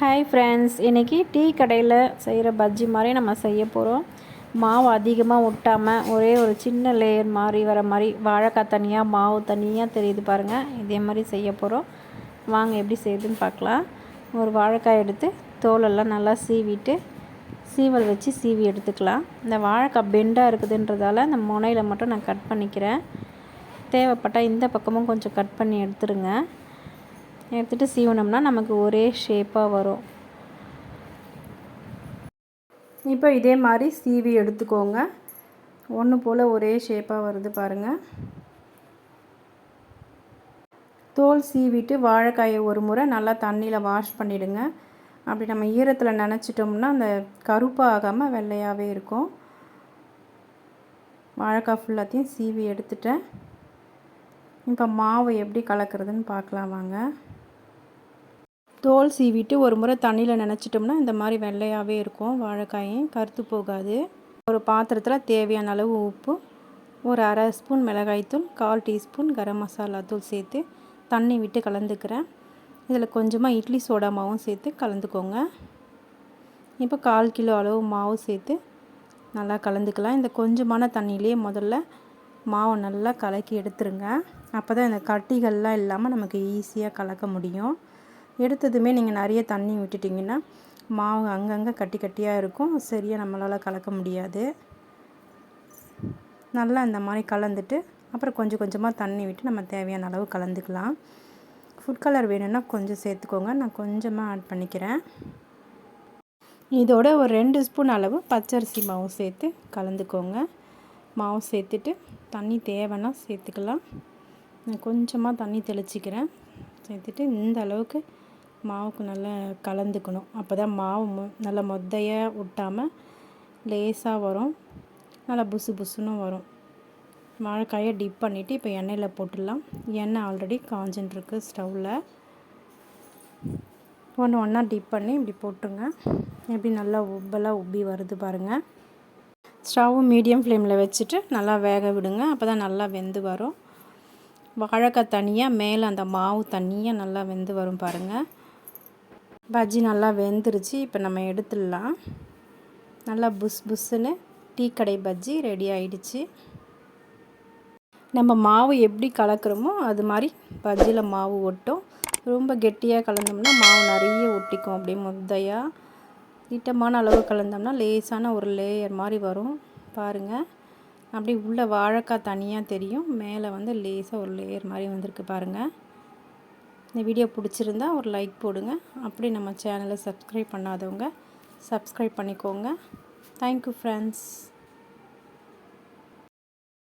Hi friends இன்றைக்கி tea கடையில் செய்கிற பஜ்ஜி மாதிரி நம்ம செய்ய போகிறோம் மாவு அதிகமாக ஒட்டாமல் ஒரே ஒரு சின்ன லேயர் மாதிரி வர மாதிரி வாழைக்காய் தனியாக மாவு தனியாக தெரியுது பாருங்கள் இதே மாதிரி செய்ய போகிறோம் வாங்க எப்படி செய்யுதுன்னு பார்க்கலாம். ஒரு வாழைக்காய் எடுத்து தோலெல்லாம் நல்லா சீவிட்டு சீவல் வச்சு சீவி எடுத்துக்கலாம். இந்த வாழைக்காய் பெண்டாக இருக்குதுன்றதால இந்த முனையில் மட்டும் நான் கட் பண்ணிக்கிறேன். தேவைப்பட்டால் இந்த பக்கமும் கொஞ்சம் கட் பண்ணி எடுத்துருங்க. எடுத்துகிட்டு சீவனோம்னா நமக்கு ஒரே ஷேப்பாக வரும். இப்போ இதே மாதிரி சீவி எடுத்துக்கோங்க. ஒன்று போல் ஒரே ஷேப்பாக வருது பாருங்கள் தோல் சீவிட்டு வாழைக்காயை ஒரு முறை நல்லா தண்ணியில் வாஷ் பண்ணிவிடுங்க அப்படி நம்ம ஈரத்தில் நினச்சிட்டோம்னா அந்த கருப்பாக ஆகாமல் வெள்ளையாகவே இருக்கும். வாழைக்காய் ஃபுல்லாத்தையும் சீவி எடுத்துட்டேன். இப்போ மாவு எப்படி கலக்கிறதுன்னு பார்க்கலாம் வாங்க. தோல் சீவிட்டு ஒரு முறை தண்ணியில் நினச்சிட்டோம்னா இந்த மாதிரி வெள்ளையாகவே இருக்கும். வாழைக்காயும் கருத்து போகாது. ஒரு பாத்திரத்தில் தேவையான அளவு உப்பு ஒரு அரை ஸ்பூன் மிளகாய்த்தூள் கால் டீஸ்பூன் கரம் மசாலா தூள் சேர்த்து தண்ணி விட்டு கலந்துக்கிறேன். இதில் கொஞ்சமாக இட்லி சோடா மாவும் சேர்த்து கலந்துக்கோங்க. இப்போ கால் கிலோ அளவு மாவு சேர்த்து நல்லா கலந்துக்கலாம். இந்த கொஞ்சமான தண்ணியிலே முதல்ல மாவை நல்லா கலக்கி எடுத்துருங்க. அப்போ தான் இந்த கட்டிகள்லாம் இல்லாமல் நமக்கு ஈஸியாக கலக்க முடியும். எடுத்ததுமே நீங்கள் நிறைய தண்ணி விட்டுட்டிங்கன்னா மாவு அங்கங்கே கட்டி கட்டியாக இருக்கும். சரியாக நம்மளால் கலக்க முடியாது. நல்லா இந்த மாதிரி கலந்துட்டு அப்புறம் கொஞ்சம் கொஞ்சமாக தண்ணி விட்டு நம்ம தேவையான அளவு கலந்துக்கலாம். ஃபுட் கலர் வேணும்னா கொஞ்சம் சேர்த்துக்கோங்க. நான் கொஞ்சமாக ஆட் பண்ணிக்கிறேன். இதோட ஒரு ரெண்டு ஸ்பூன் அளவு பச்சரிசி மாவு சேர்த்து கலந்துக்கோங்க. மாவு சேர்த்துட்டு தண்ணி தேவைன்னா சேர்த்துக்கலாம். நான் கொஞ்சமாக தண்ணி தெளிச்சிக்கிறேன். சேர்த்துட்டு இந்த அளவுக்கு மாவுக்கு நல்லா கலந்துக்கணும். அப்போ தான் மாவு மொ நல்லா மொத்தையாக விட்டாமல் லேசாக வரும். நல்லா புசு புசுன்னு வரும். வாழைக்காயை டிப் பண்ணிவிட்டு இப்போ எண்ணெயில் போட்டுடலாம். எண்ணெய் ஆல்ரெடி காஞ்சின்ட்டுருக்கு ஸ்டவ்வில் ஒன்று ஒன்றா டிப் பண்ணி இப்படி போட்டுருங்க. எப்படி நல்லா உப்பெல்லாம் உப்பி வருது பாருங்கள் ஸ்டவ் மீடியம் ஃப்ளேமில் வச்சுட்டு நல்லா வேக விடுங்க. அப்போ தான் நல்லா வெந்து வரும். வாழைக்காய் தனியாக மேலே அந்த மாவு தனியாக நல்லா வெந்து வரும் பாருங்கள் பஜ்ஜி நல்லா வெந்துருச்சு இப்போ நம்ம எடுத்துடலாம். நல்லா புஸ் புஸ்ஸுன்னு டீ கடை பஜ்ஜி ரெடி ஆயிடுச்சு. நம்ம மாவு எப்படி கலக்கிறோமோ அது மாதிரி பஜ்ஜியில் மாவு ஒட்டும். ரொம்ப கெட்டியாக கலந்தோம்னா மாவு நிறைய ஒட்டிக்கும் அப்படியே முத்தையாக திட்டமான அளவு கலந்தோம்னா லேசான ஒரு லேயர் மாதிரி வரும். பாருங்கள் அப்படி உள்ள வாழைக்காய் தனியாக தெரியும். மேலே வந்து லேசாக ஒரு லேயர் மாதிரி வந்திருக்கு பாருங்கள் இந்த வீடியோ பிடிச்சிருந்தா ஒரு லைக் போடுங்க. அப்படி நம்ம சேனலை சப்ஸ்கிரைப் பண்ணாதவங்க சப்ஸ்கிரைப் பண்ணிக்கோங்க. Thank you friends